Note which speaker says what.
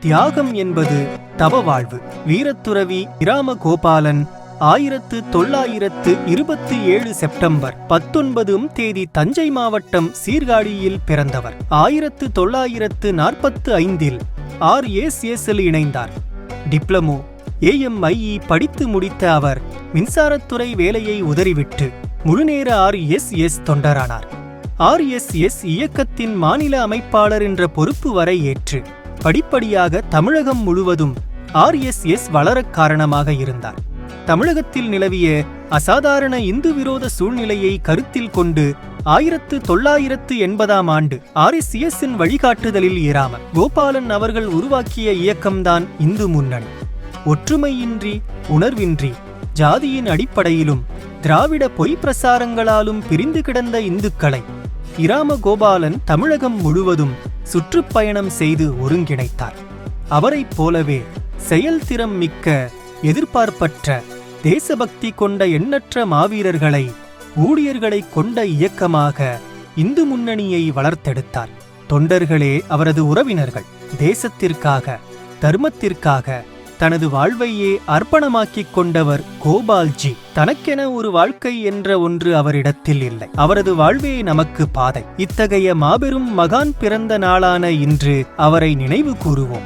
Speaker 1: தியாகம் என்பது தவ வாழ்வு. வீரத்துறவி இராம கோபாலன் ஆயிரத்து தொள்ளாயிரத்து இருபத்தி ஏழு செப்டம்பர் பத்தொன்பதும் தேதி தஞ்சை மாவட்டம் சீர்காழியில் பிறந்தவர். ஆயிரத்து தொள்ளாயிரத்து நாற்பத்து ஐந்தில் ஆர். எஸ். எஸ்எல் இணைந்தார். டிப்ளமோ ஏஎம்ஐஇ படித்து முடித்த அவர் மின்சாரத்துறை வேலையை உதறிவிட்டு முழுநேர ஆர். எஸ். எஸ். தொண்டரானார். ஆர். எஸ். எஸ். இயக்கத்தின் மாநில அமைப்பாளர் என்ற பொறுப்பு வரை ஏற்று படிப்படியாக தமிழகம் முழுவதும் ஆர்எஸ்எஸ் வளர வளரக் காரணமாக இருந்தார். தமிழகத்தில் நிலவிய அசாதாரண இந்து விரோத சூழ்நிலையை கருத்தில் கொண்டு ஆயிரத்து தொள்ளாயிரத்து எண்பதாம் ஆண்டு ஆர்எஸ்எஸ்ஸின் வழிகாட்டுதலில் ஏறாமல் கோபாலன் அவர்கள் உருவாக்கிய இயக்கம்தான் இந்து முன்னணி. ஒற்றுமையின்றி உணர்வின்றி ஜாதியின் அடிப்படையிலும் திராவிட பொய் பிரசாரங்களாலும் பிரிந்து கிடந்த இந்துக்களை கிராம கோபாலன் தமிழகம் முழுவதும் சுற்றுப்பயணம் செய்து ஒருங்கிணைத்தார். அவரைப் போலவே செயல்திறம் மிக்க எதிர்பார்ப்பற்ற தேசபக்தி கொண்ட எண்ணற்ற மாவீரர்களை ஊழியர்களை கொண்ட இயக்கமாக இந்து முன்னணியை வளர்த்தெடுத்தார். தொண்டர்களே அவரது உறவினர்கள் தேசத்திற்காக தர்மத்திற்காக தனது வாழ்வையே அர்ப்பணமாக்கிக் கொண்டவர் கோபால்ஜி. தனக்கென ஒரு வாழ்க்கை என்ற ஒன்று அவரிடத்தில் இல்லை. அவரது வாழ்வே நமக்கு பாதை. இத்தகைய மாபெரும் மகான் பிறந்த நாளான இன்று அவரை நினைவு கூறுவோம்.